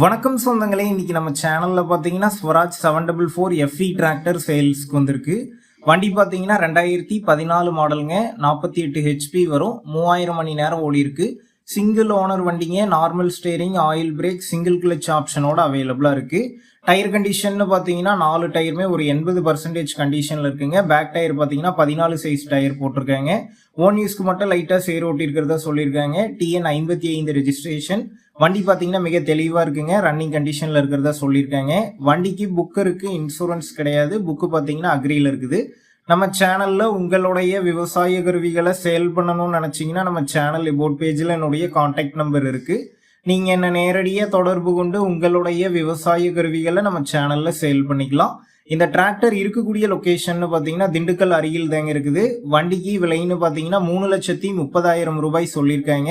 வணக்கம் சொந்தங்களே இன்னைக்கு நம்ம சேனலில் பார்த்தீங்கன்னா Swaraj seven double four FE tractor சேல்ஸ்க்கு வந்திருக்கு. வண்டி பார்த்தீங்கன்னா ரெண்டாயிரத்தி பதினாலு மாடலுங்க நாற்பத்தி எட்டு ஹெச்பி வரும் மூவாயிரம் மணி நேரம் ஓடி இருக்கு. சிங்கிள் ஓனர் வண்டிங்க normal steering oil brake single clutch ஆப்ஷனோட அவைலபிளாக இருக்குது டயர் கண்டிஷன் பார்த்தீங்கன்னா நாலு டயருமே ஒரு எண்பது பர்சன்டேஜ் கண்டிஷனில் இருக்குங்க. பேக் டயர் பார்த்தீங்கன்னா பதினாலு சைஸ் டயர் போட்டிருக்காங்க. ஓன் யூஸ்க்கு மட்டும் லைட்டாக சேர் ஓட்டியிருக்கிறதா சொல்லியிருக்காங்க. டிஎன் ஐம்பத்தி ஐந்து ரெஜிஸ்ட்ரேஷன் வண்டி பார்த்தீங்கன்னா மிக தெளிவாக இருக்குங்க. ரன்னிங் கண்டிஷனில் இருக்கிறதா சொல்லியிருக்காங்க. வண்டிக்கு புக் இருக்குது இன்சூரன்ஸ் கிடையாது. புக்கு பார்த்தீங்கன்னா அக்ரியில் இருக்குது. நம்ம சேனலில் உங்களுடைய விவசாய கருவிகளை சேல் பண்ணணும்னு நினச்சிங்கன்னா நம்ம சேனல் போட் பேஜில் என்னுடைய காண்டாக்ட் நம்பர் இருக்குது நீங்கள் என்ன நேரடியாக தொடர்பு கொண்டு உங்களுடைய விவசாய கருவிகளை நம்ம சேனலில் சேல் பண்ணிக்கலாம். இந்த டிராக்டர் இருக்கக்கூடிய லொக்கேஷன் பார்த்தீங்கன்னா திண்டுக்கல் அருகில் தாங்க இருக்குது. வண்டிக்கு விலைன்னு பார்த்தீங்கன்னா மூணு லட்சத்தி முப்பதாயிரம் ரூபாய் சொல்லியிருக்காங்க.